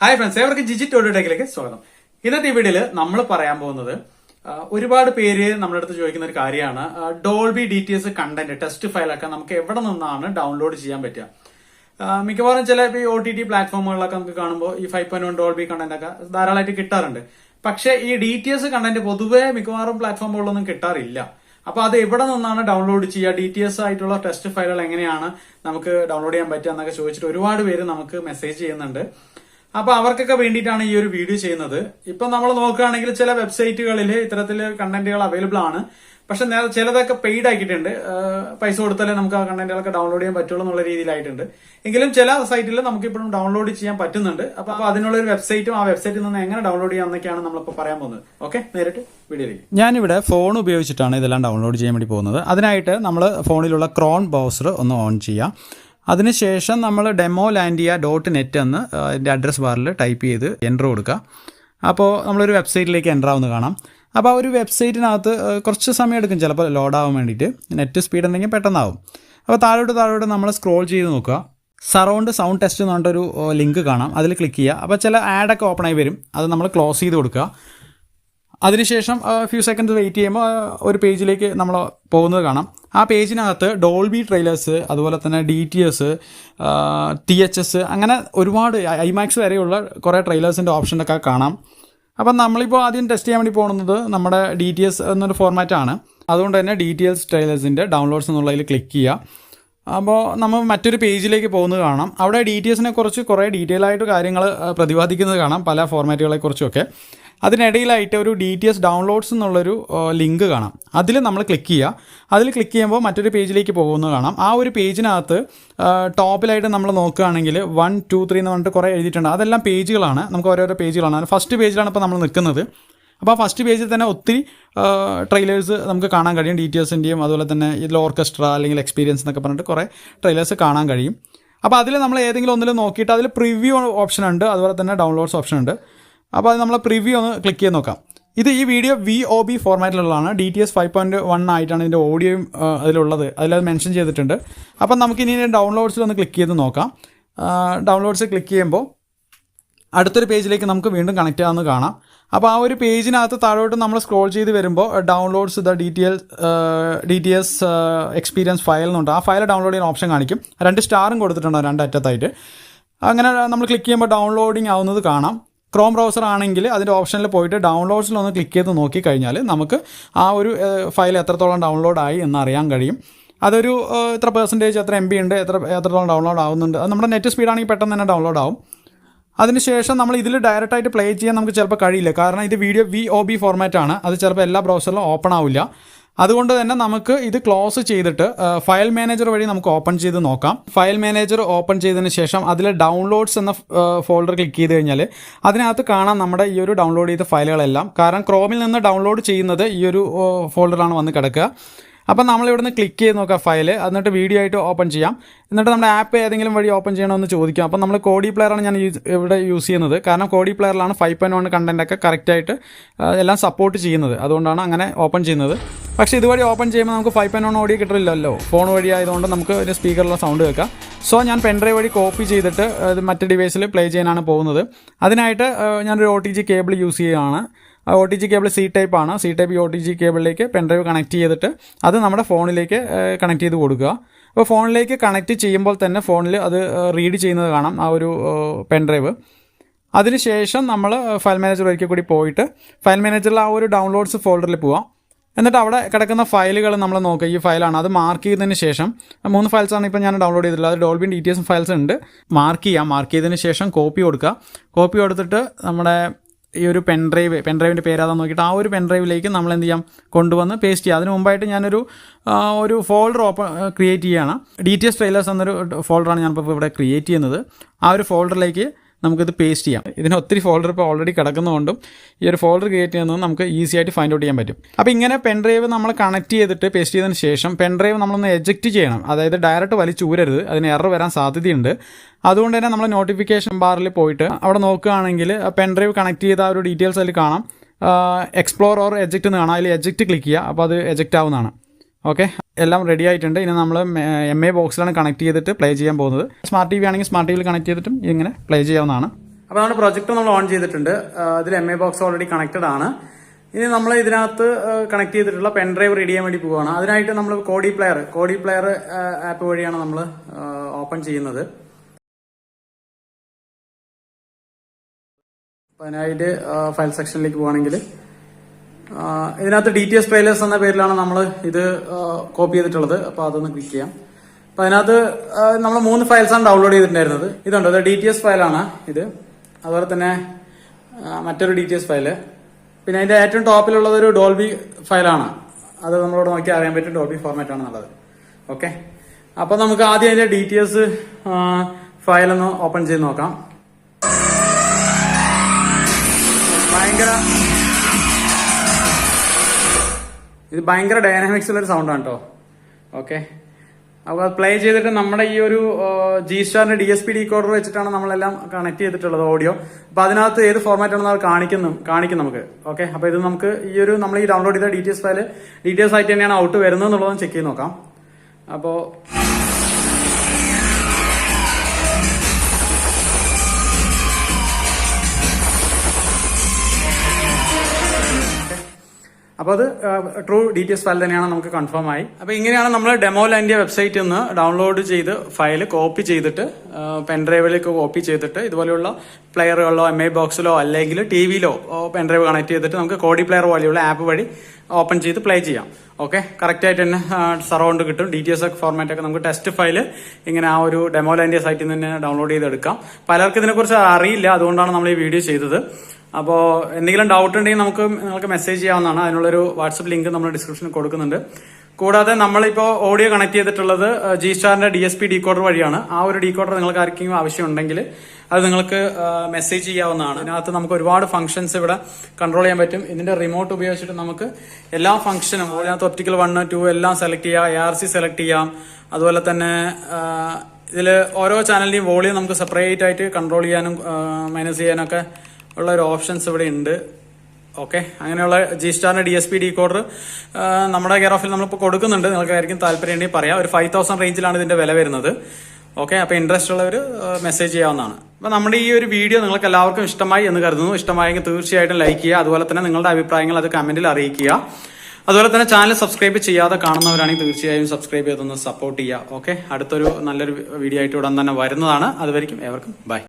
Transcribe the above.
Hi friends ഏവർക്കും ജിജി ടോഡിയോടേക്കിലേക്ക് സ്വാഗതം. ഇന്നത്തെ ഈ വീഡിയോയിൽ നമ്മൾ പറയാൻ പോകുന്നത് ഒരുപാട് പേര് നമ്മുടെ അടുത്ത് ചോദിക്കുന്ന ഒരു കാര്യമാണ്. Dolby D T S content test ഫയലൊക്കെ നമുക്ക് എവിടെ നിന്നാണ് ഡൗൺലോഡ് ചെയ്യാൻ പറ്റുക? മിക്കവാറും ചില ഈ ഒ ടി ടി പ്ലാറ്റ്ഫോമുകളിലൊക്കെ നമുക്ക് കാണുമ്പോൾ ഈ five point one Dolby content ഒക്കെ ധാരാളമായിട്ട് കിട്ടാറുണ്ട്. പക്ഷേ ഈ ഡി ടി എസ് കണ്ടന്റ് പൊതുവെ മിക്കവാറും പ്ലാറ്റ്ഫോമുകളിലൊന്നും കിട്ടാറില്ല. അപ്പൊ അത് എവിടെ നിന്നാണ് ഡൗൺലോഡ് ചെയ്യുക? ഡി ടി എസ് ആയിട്ടുള്ള ടെസ്റ്റ് ഫയലുകൾ എങ്ങനെയാണ് നമുക്ക് ഡൗൺലോഡ് ചെയ്യാൻ പറ്റുക എന്നൊക്കെ ചോദിച്ചിട്ട് ഒരുപാട് പേര് നമുക്ക് മെസ്സേജ് ചെയ്യുന്നുണ്ട്. അപ്പൊ അവർക്കൊക്കെ വേണ്ടിയിട്ടാണ് ഈ ഒരു വീഡിയോ ചെയ്യുന്നത്. ഇപ്പൊ നമ്മൾ നോക്കുകയാണെങ്കിൽ ചില വെബ്സൈറ്റുകളിൽ ഇത്തരത്തിൽ കണ്ടന്റുകൾ അവൈലബിൾ ആണ്. പക്ഷെ ചിലതൊക്കെ പെയ്ഡ് ആക്കിയിട്ടുണ്ട്. പൈസ കൊടുത്താലേ നമുക്ക് ആ കണ്ടന്റുകളൊക്കെ ഡൗൺലോഡ് ചെയ്യാൻ പറ്റുള്ളൂ എന്നുള്ള രീതിയിലായിട്ടുണ്ട്. എങ്കിലും ചില സൈറ്റിൽ നമുക്ക് ഇപ്പോഴും ഡൗൺലോഡ് ചെയ്യാൻ പറ്റുന്നുണ്ട്. അപ്പൊ അതിനുള്ള ഒരു വെബ്സൈറ്റും ആ വെബ്സൈറ്റിൽ നിന്ന് എങ്ങനെ ഡൗൺലോഡ് ചെയ്യാം എന്നൊക്കെയാണ് നമ്മളിപ്പോൾ പറയാൻ പോകുന്നത്. ഓക്കെ നേരിട്ട് വീഡിയോയിലേക്ക്. ഞാനിവിടെ ഫോൺ ഉപയോഗിച്ചിട്ടാണ് ഇതെല്ലാം ഡൗൺലോഡ് ചെയ്യാൻ വേണ്ടി പോകുന്നത്. അതിനായിട്ട് നമ്മൾ ഫോണിലുള്ള ക്രോൺ ബ്രൗസർ ഒന്ന് ഓൺ ചെയ്യാം. അതിനുശേഷം നമ്മൾ ഡെമോ ലാൻഡിയ ഡോട്ട് നെറ്റ് എന്ന് അതിന്റെ അഡ്രസ് ബാറിൽ ടൈപ്പ് ചെയ്ത് എന്റർ കൊടുക്കുക. അപ്പോൾ നമ്മളൊരു വെബ്സൈറ്റിലേക്ക് എന്റർ ആവുന്ന കാണാം. അപ്പോൾ ആ ഒരു വെബ്സൈറ്റിനകത്ത് കുറച്ച് സമയം എടുക്കും ചിലപ്പോൾ ലോഡ് ആവാൻ വേണ്ടിയിട്ട്. നെറ്റ് സ്പീഡ് ഉണ്ടെങ്കിൽ പെട്ടെന്നാവും. അപ്പോൾ താഴോട്ട് താഴോട്ട് നമ്മൾ സ്ക്രോൾ ചെയ്ത് നോക്കുക. സറൗണ്ട് സൗണ്ട് ടെസ്റ്റ് എന്ന് പറഞ്ഞിട്ടൊരു ലിങ്ക് കാണാം. അതിൽ ക്ലിക്ക് ചെയ്യുക. അപ്പോൾ ചില ആഡൊക്കെ ഓപ്പൺ ആയി വരും. അത് നമ്മൾ ക്ലോസ് ചെയ്ത് കൊടുക്കുക. അതിനുശേഷം ഫ്യൂ സെക്കൻഡ്സ് വെയിറ്റ് ചെയ്യുമ്പോൾ ഒരു പേജിലേക്ക് നമ്മൾ പോകുന്നത് കാണാം. ആ പേജിനകത്ത് ഡോൾബി ട്രെയിലേഴ്സ് അതുപോലെ തന്നെ D T S T H S അങ്ങനെ ഒരുപാട് ഐമാക്സ് വരെയുള്ള കുറേ ട്രെയിലേഴ്സിന്റെ ഓപ്ഷനൊക്കെ കാണാം. അപ്പം നമ്മളിപ്പോൾ ആദ്യം ടെസ്റ്റ് ചെയ്യാൻ വേണ്ടി പോകുന്നത് നമ്മുടെ ഡി ടി എസ് എന്നൊരു ഫോർമാറ്റാണ് അതുകൊണ്ട് തന്നെ ഡി ടി ട്രെയിലേഴ്സിന്റെ ഡൗൺലോഡ്സ് എന്നുള്ളതിൽ ക്ലിക്ക് ചെയ്യുക. അപ്പോൾ നമ്മൾ മറ്റൊരു പേജിലേക്ക് പോകുന്നത് കാണാം. അവിടെ ഡി ടി എസിനെ കുറിച്ച് കുറേ ഡീറ്റെയിൽ ആയിട്ട് കാര്യങ്ങൾ പ്രതിപാദിക്കുന്നത് കാണാം പല ഫോർമാറ്റുകളെ കുറിച്ചൊക്കെ അതിനിടയിലായിട്ട് ഒരു ഡി ടി എസ് ഡൗൺലോഡ്സ് എന്നുള്ളൊരു ലിങ്ക് കാണാം. അതിൽ നമ്മൾ ക്ലിക്ക് ചെയ്യുക. അതിൽ ക്ലിക്ക് ചെയ്യുമ്പോൾ മറ്റൊരു പേജിലേക്ക് പോകുന്നത് കാണാം. ആ ഒരു പേജിനകത്ത് ടോപ്പിലായിട്ട് നമ്മൾ നോക്കുകയാണെങ്കിൽ വൺ ടു ത്രീ എന്ന് പറഞ്ഞിട്ട് കുറേ എഴുതിയിട്ടുണ്ട്. അതെല്ലാം പേജുകളാണ്. നമുക്ക് ഓരോരോ പേജുകളാണ്. ഫസ്റ്റ് പേജിലാണ് ഇപ്പോൾ നമ്മൾ നിൽക്കുന്നത്. അപ്പോൾ ആ ഫസ്റ്റ് പേജിൽ തന്നെ ഒത്തിരി ട്രെയിലേഴ്സ് നമുക്ക് കാണാൻ കഴിയും. ഡി ടി എസിന്റെയും അതുപോലെ തന്നെ ഇതിൽ ഓർക്കസ്ട്ര അല്ലെങ്കിൽ എക്സ്പീരിയൻസ് എന്നൊക്കെ പറഞ്ഞിട്ട് കുറേ ട്രെയിലേഴ്സ് കാണാൻ കഴിയും. അപ്പോൾ അതിൽ നമ്മൾ ഏതെങ്കിലും ഒന്നിൽ നോക്കിയിട്ട് അതിൽ പ്രിവ്യൂ ഓപ്ഷൻ ഉണ്ട്. അതുപോലെ തന്നെ ഡൗൺലോഡ്സ് ഓപ്ഷൻ ഉണ്ട്. അപ്പോൾ അത് നമ്മൾ പ്രിവ്യൂ ഒന്ന് ക്ലിക്ക് ചെയ്ത് നോക്കാം. ഇത് ഈ video V O B ഫോർമാറ്റിലുള്ളതാണ് D T S five point one ആയിട്ടാണ് ഇതിന്റെ ഓഡിയോയും അതിലുള്ളത്. അതിലത് മെൻഷൻ ചെയ്തിട്ടുണ്ട്. അപ്പം നമുക്ക് ഇനി ഡൗൺലോഡ്സിൽ ഒന്ന് ക്ലിക്ക് ചെയ്ത് നോക്കാം. ഡൗൺലോഡ്സ് ക്ലിക്ക് ചെയ്യുമ്പോൾ അടുത്തൊരു പേജിലേക്ക് നമുക്ക് വീണ്ടും കണക്റ്റ് ആവുന്നത് കാണാം. അപ്പോൾ ആ ഒരു പേജിനകത്ത് താഴോട്ട് നമ്മൾ സ്ക്രോൾ ചെയ്ത് വരുമ്പോൾ downloads the D T L D T S experience file എന്നുണ്ട് ആ ഫയൽ ഡൗൺലോഡ് ചെയ്യുന്ന ഓപ്ഷൻ കാണിക്കും. രണ്ട് സ്റ്റാറും കൊടുത്തിട്ടുണ്ട് രണ്ട് അറ്റത്തായിട്ട്? അങ്ങനെ നമ്മൾ ക്ലിക്ക് ചെയ്യുമ്പോൾ ഡൗൺലോഡിങ് ആവുന്നത് കാണാം. ക്രോം ബ്രൗസർ ആണെങ്കിൽ അതിന്റെ ഓപ്ഷനിൽ പോയിട്ട് ഡൗൺലോഡ്സിൽ ഒന്ന് ക്ലിക്ക് ചെയ്ത് നോക്കി കഴിഞ്ഞാൽ നമുക്ക് ആ ഒരു ഫയൽ എത്രത്തോളം ഡൗൺലോഡ് ആയി എന്ന് അറിയാൻ കഴിയും. അതൊരു എത്ര പെർസെന്റേജ് എത്ര എം ബി ഉണ്ട് എത്ര എത്രത്തോളം ഡൗൺലോഡ് ആവുന്നുണ്ട്. അത് നമ്മുടെ നെറ്റ് സ്പീഡാണെങ്കിൽ പെട്ടെന്ന് തന്നെ ഡൗൺലോഡ് ആവും. അതിനുശേഷം നമ്മൾ ഇതിൽ ഡയറക്റ്റ് ആയിട്ട് പ്ലേ ചെയ്യാൻ നമുക്ക് ചിലപ്പോൾ കഴിയില്ല. കാരണം ഇത് video V O B format ആണ്. അത് ചിലപ്പോൾ എല്ലാ ബ്രൗസറിലും ഓപ്പൺ ആവില്ല. അതുകൊണ്ട് തന്നെ നമുക്ക് ഇത് ക്ലോസ് ചെയ്തിട്ട് ഫയൽ മാനേജർ വഴി നമുക്ക് ഓപ്പൺ ചെയ്ത് നോക്കാം. ഫയൽ മാനേജർ ഓപ്പൺ ചെയ്തതിന് ശേഷം അതിൽ ഡൗൺലോഡ്സ് എന്ന ഫോൾഡർ ക്ലിക്ക് ചെയ്ത് കഴിഞ്ഞാൽ അതിനകത്ത് കാണാം നമ്മുടെ ഈ ഒരു ഡൗൺലോഡ് ചെയ്ത ഫയലുകളെല്ലാം കാരണം ക്രോമിൽ നിന്ന് ഡൗൺലോഡ് ചെയ്യുന്നത് ഈ ഒരു ഫോൾഡറാണ് വന്ന് കിടക്കുക. അപ്പം നമ്മൾ നിന്ന് ക്ലിക്ക് ചെയ്ത് നോക്കാം ഫയൽ എന്നിട്ട് വീഡിയോ ആയിട്ട് ഓപ്പൺ ചെയ്യാം. എന്നിട്ട് നമ്മുടെ ആപ്പ് ഏതെങ്കിലും വഴി ഓപ്പൺ ചെയ്യണമെന്ന് ചോദിക്കാം. അപ്പം നമ്മൾ കോഡി പ്ലെയറാണ് ഞാൻ ഇവിടെ യൂസ് ചെയ്യുന്നത്. കാരണം കോഡി പ്ലെയറിലാണ് ഫൈവ് പോയിന്റ് വൺ കണ്ടന്റൊക്കെ കറക്റ്റായിട്ട് എല്ലാം സപ്പോർട്ട് ചെയ്യുന്നത്. അതുകൊണ്ടാണ് അങ്ങനെ ഓപ്പൺ ചെയ്യുന്നത്. പക്ഷേ ഇതുവഴി ഓപ്പൺ ചെയ്യുമ്പോൾ നമുക്ക് ഫൈവ് പോയിന്റ് വൺ ഓഡിയോ കിട്ടില്ലല്ലോ ഫോൺ വഴി ആയതുകൊണ്ട് നമുക്ക് ഒരു സ്പീക്കറിലുള്ള സൗണ്ട് വെക്കാം സോ ഞാൻ പെൻഡ്രൈവ് വഴി കോപ്പി ചെയ്തിട്ട് മറ്റ് ഡിവൈസിൽ പ്ലേ ചെയ്യാനാണ് പോകുന്നത്. അതിനായിട്ട് ഞാനൊരു O T G cable use ചെയ്യുകയാണ്. O T G cable C type ആണ്. C type O T G കേബിളിലേക്ക് pen drive connect ചെയ്തിട്ട് അത് നമ്മുടെ ഫോണിലേക്ക് കണക്ട് ചെയ്ത് കൊടുക്കുക. അപ്പോൾ ഫോണിലേക്ക് കണക്ട് ചെയ്യുമ്പോൾ തന്നെ ഫോണിൽ അത് റീഡ് ചെയ്യുന്നത് കാണാം ആ ഒരു പെൻഡ്രൈവ് അതിനുശേഷം നമ്മൾ ഫയൽ മാനേജർ ഒരിക്കൽ കൂടി പോയിട്ട് ഫയൽ മാനേജറിൽ ആ ഒരു ഡൗൺലോഡ്സ് ഫോൾഡറിൽ പോവാം. എന്നിട്ട് അവിടെ കിടക്കുന്ന ഫയലുകൾ നമ്മൾ നോക്കുക ഈ ഫയലാണ്. അത് മാർക്ക് ചെയ്തതിന് ശേഷം മൂന്ന് ഫയൽസാണ് ഇപ്പോൾ ഞാൻ ഡൗൺലോഡ് ചെയ്തിട്ടുള്ളത്. അത് ഡോൾബിൻ ഡി ടി എസ് ഫയൽസ് ഉണ്ട്. മാർക്ക് ചെയ്യാം. മാർക്ക് ചെയ്തതിന് ശേഷം കോപ്പി കൊടുക്കുക. കോപ്പി കൊടുത്തിട്ട് നമ്മുടെ ഈ ഒരു പെൻഡ്രൈവ് പെൻഡ്രൈവിന്റെ പേരാതാന്ന് നോക്കിയിട്ട് ആ ഒരു പെൻഡ്രൈവിലേക്ക് നമ്മൾ എന്ത് ചെയ്യാം? കൊണ്ടുവന്ന് പേസ്റ്റ് ചെയ്യുക അതിന് മുമ്പായിട്ട് ഞാനൊരു ഒരു ഫോൾഡർ ഓപ്പൺ ക്രിയേറ്റ് ചെയ്യുകയാണ് ഡി ടി എസ് ട്രെയിലേഴ്സ് എന്നൊരു ഫോൾഡറാണ് ഞാനിപ്പോൾ ഇവിടെ ക്രിയേറ്റ് ചെയ്യുന്നത്. ആ ഒരു ഫോൾഡറിലേക്ക് നമുക്കിത് പേസ്റ്റ് ചെയ്യാം. ഇതിന് ഒത്തിരി ഫോൾഡർ ഇപ്പോൾ ഓൾറെഡി കിടക്കുന്നതുകൊണ്ടും ഈ ഒരു ഫോൾഡർ ക്രിയേറ്റ് ചെയ്യുന്നത് നമുക്ക് ഈസി ആയിട്ട് ഫൈൻഡ് ഔട്ട് ചെയ്യാൻ പറ്റും. അപ്പോൾ ഇങ്ങനെ പെൻ ഡ്രൈവ് നമ്മൾ കണക്ട് ചെയ്തിട്ട് പേസ്റ്റ് ചെയ്തതിന് ശേഷം പെൻ ഡ്രൈവ് നമ്മളൊന്ന് എജക്റ്റ് ചെയ്യണം. അതായത് ഡയറക്റ്റ് വലിച്ചൂരരുത് അതിന് എറർ വരാൻ സാധ്യതയുണ്ട്. അതുകൊണ്ട് തന്നെ നമ്മൾ നോട്ടിഫിക്കേഷൻ ബാറിൽ പോയിട്ട് അവിടെ നോക്കുകയാണെങ്കിൽ പെൻ ഡ്രൈവ് കണക്ട് ചെയ്ത ഒരു ഡീറ്റെയിൽസ് അതിൽ കാണാം. എക്സ്പ്ലോർ ഓർ എജക്റ്റ് എന്ന് കാണാം. അതിൽ എജക്റ്റ് ക്ലിക്ക് ചെയ്യുക. അപ്പോൾ അത് എജക്റ്റ് ആവുന്നതാണ്. ഓക്കെ എല്ലാം റെഡി ആയിട്ടുണ്ട്. ഇനി നമ്മൾ എം എ ബോക്സിലാണ് കണക്ട് ചെയ്തിട്ട് പ്ലേ ചെയ്യാൻ പോകുന്നത്. സ്മാർട്ട് ടി വി ആണെങ്കിൽ സ്മാർട്ട് ടി വിയിൽ കണക്ട് ചെയ്തിട്ടും ഇങ്ങനെ പ്ലേ ചെയ്യാവുന്നതാണ്. അപ്പോൾ നമ്മുടെ പ്രൊജക്ട് നമ്മൾ ഓൺ ചെയ്തിട്ടുണ്ട്. അതിൽ M A box already connected ആണ്. ഇനി നമ്മൾ ഇതിനകത്ത് കണക്ട് ചെയ്തിട്ടുള്ള പെൻ ഡ്രൈവ് റെഡി ചെയ്യാൻ വേണ്ടി പോവുകയാണ് അതിനായിട്ട് നമ്മൾ Kodi player Kodi player app വഴിയാണ് നമ്മൾ ഓപ്പൺ ചെയ്യുന്നത്. അപ്പോൾ അതിനായിട്ട് ഫയൽ സെക്ഷനിലേക്ക് പോവാണെങ്കിൽ ഇതിനകത്ത് ഡി ടി എസ് ട്രെയിലേഴ്സ് എന്ന പേരിലാണ് നമ്മൾ ഇത് കോപ്പി ചെയ്തിട്ടുള്ളത്. അപ്പൊ അതൊന്ന് ക്ലിക്ക് ചെയ്യാം. അപ്പൊ അതിനകത്ത് നമ്മൾ മൂന്ന് ഫയൽസാണ് ഡൗൺലോഡ് ചെയ്തിട്ടുണ്ടായിരുന്നത്. ഇതുണ്ട്? അത് ഡി ടി എസ് ഫയലാണ് ഇത്. അതുപോലെ തന്നെ മറ്റൊരു ഡി ടി എസ് ഫയൽ പിന്നെ അതിന്റെ ഏറ്റവും ടോപ്പിലുള്ളത് ഒരു ഡോൾബി ഫയലാണ് അത് നമ്മളോട് നോക്കി അറിയാൻ പറ്റും. ഡോൾബി ഫോർമാറ്റ് ആണെന്നുള്ളത് ഓക്കെ അപ്പൊ നമുക്ക് ആദ്യം അതിന്റെ ഡി ടി എസ് ഫയൽ ഒന്ന് ഓപ്പൺ ചെയ്ത് നോക്കാം. ഭയങ്കര ഇത് ഭയങ്കര ഡൈനാമിക്സ് ഉള്ള ഒരു സൗണ്ടാണ് കേട്ടോ ഓക്കെ അപ്പോൾ അത് പ്ലേ ചെയ്തിട്ട് നമ്മുടെ ഈ ഒരു ജി സ്റ്റാറിന്റെ D S P decoder വെച്ചിട്ടാണ് നമ്മളെല്ലാം കണക്ട് ചെയ്തിട്ടുള്ളത് ഓഡിയോ അപ്പൊ അതിനകത്ത് ഏത് ഫോർമാറ്റ് ആണെന്ന് അത് കാണിക്കുന്നു കാണിക്കും നമുക്ക്. ഓക്കെ അപ്പൊ ഇത് നമുക്ക് ഈ ഒരു നമ്മൾ ഈ ഡൗൺലോഡ് ചെയ്ത ഡി ടി എസ് ഫയൽ ആയിട്ട് തന്നെയാണ് ഔട്ട് വരുന്നത് എന്നുള്ളതും ചെക്ക് ചെയ്ത് നോക്കാം. അപ്പോ അപ്പോൾ അത് ട്രൂ ഡീറ്റെയിൽസ് ഫയൽ തന്നെയാണ് നമുക്ക് കൺഫേം ആയി. അപ്പോൾ ഇങ്ങനെയാണ് നമ്മൾ ഡെമോ ലാൻഡിയ വെബ്സൈറ്റിൽ നിന്ന് ഡൗൺലോഡ് ചെയ്ത് ഫയൽ കോപ്പി ചെയ്തിട്ട് പെൻഡ്രൈവിലേക്ക് കോപ്പി ചെയ്തിട്ട് ഇതുപോലെയുള്ള പ്ലെയറുകളിലോ എം ഐ ബോക്സിലോ അല്ലെങ്കിൽ ടി വിയിലോ പെൻഡ്രൈവ് കണക്ട് ചെയ്തിട്ട് നമുക്ക് കോഡി പ്ലെയർ പോലെയുള്ള ആപ്പ് വഴി ഓപ്പൺ ചെയ്ത് പ്ലേ ചെയ്യാം. ഓക്കെ കറക്റ്റ് ആയിട്ട് തന്നെ സറൗണ്ട് കിട്ടും. ഡി ടി എസ് ഒക്കെ ഫോർമാറ്റ് ഒക്കെ നമുക്ക് ടെസ്റ്റ് ഫയൽ ഇങ്ങനെ ആ ഒരു ഡെമോ ലാൻഡിയ സൈറ്റിൽ നിന്ന് തന്നെ ഡൗൺലോഡ് ചെയ്തെടുക്കാം. പലർക്കും ഇതിനെക്കുറിച്ച് അറിയില്ല. അതുകൊണ്ടാണ് നമ്മൾ ഈ വീഡിയോ ചെയ്തത്. അപ്പോൾ എന്തെങ്കിലും ഡൗട്ട് ഉണ്ടെങ്കിൽ നമുക്ക് നിങ്ങൾക്ക് മെസ്സേജ് ചെയ്യാവുന്നതാണ്. അതിനുള്ളൊരു വാട്സപ്പ് ലിങ്ക് നമ്മൾ ഡിസ്ക്രിപ്ഷനിൽ കൊടുക്കുന്നുണ്ട്. കൂടാതെ നമ്മളിപ്പോൾ ഓഡിയോ കണക്ട് ചെയ്തിട്ടുള്ളത് ജി സ്റ്റാറിന്റെ ഡി എസ് പി ഡീകോഡർ വഴിയാണ്. ആ ഒരു ഡീകോഡർ നിങ്ങൾക്ക് ആർക്കെങ്കിലും ആവശ്യമുണ്ടെങ്കിൽ അത് നിങ്ങൾക്ക് മെസ്സേജ് ചെയ്യാവുന്നതാണ്. അതിനകത്ത് നമുക്ക് ഒരുപാട് ഫംഗ്ഷൻസ് ഇവിടെ കൺട്രോൾ ചെയ്യാൻ പറ്റും. ഇതിന്റെ റിമോട്ട് ഉപയോഗിച്ചിട്ട് നമുക്ക് എല്ലാ ഫംഗ്ഷനും അതിനകത്ത് ഒപ്റ്റിക്കൽ വൺ ടു എല്ലാം സെലക്ട് ചെയ്യാം. എ ആർ സി സെലക്ട് ചെയ്യാം. അതുപോലെ തന്നെ ഇതിൽ ഓരോ ചാനലിന്റെയും വോളിയം നമുക്ക് സെപ്പറേറ്റ് ആയിട്ട് കൺട്രോൾ ചെയ്യാനും മൈനസ് ചെയ്യാനൊക്കെ ഉള്ള ഒരു ഓപ്ഷൻസ് ഇവിടെ ഉണ്ട്. ഓക്കെ അങ്ങനെയുള്ള ജി സ്റ്റാറിന്റെ D S P decoder നമ്മുടെ കെയർ ഓഫിൽ നമ്മളിപ്പോൾ കൊടുക്കുന്നുണ്ട്. നിങ്ങൾക്കായിരിക്കും താല്പര്യം ഉണ്ടെങ്കിൽ പറയാം. ഒരു ഫൈവ് തൗസൻഡ് റേഞ്ചിലാണ് ഇതിന്റെ വില വരുന്നത്. ഓക്കെ അപ്പോൾ ഇൻട്രസ്റ്റ് ഉള്ളവർ മെസ്സേജ് ചെയ്യാവുന്നതാണ്. അപ്പോൾ നമ്മുടെ ഈ ഒരു വീഡിയോ നിങ്ങൾക്ക് എല്ലാവർക്കും ഇഷ്ടമായി എന്ന് കരുതുന്നു. ഇഷ്ടമായെങ്കിൽ തീർച്ചയായിട്ടും ലൈക്ക് ചെയ്യുക. അതുപോലെ തന്നെ നിങ്ങളുടെ അഭിപ്രായങ്ങൾ അത് കമന്റിൽ അറിയിക്കുക. അതുപോലെ തന്നെ ചാനൽ സബ്സ്ക്രൈബ് ചെയ്യാതെ കാണുന്നവരാണെങ്കിൽ തീർച്ചയായും സബ്സ്ക്രൈബ് ചെയ്തൊന്ന് സപ്പോർട്ട് ചെയ്യുക. ഓക്കെ അടുത്തൊരു നല്ലൊരു വീഡിയോ ആയിട്ട് ഉടൻ തന്നെ വരുന്നതാണ്. അതുവരെയും ഏവർക്കും ബൈ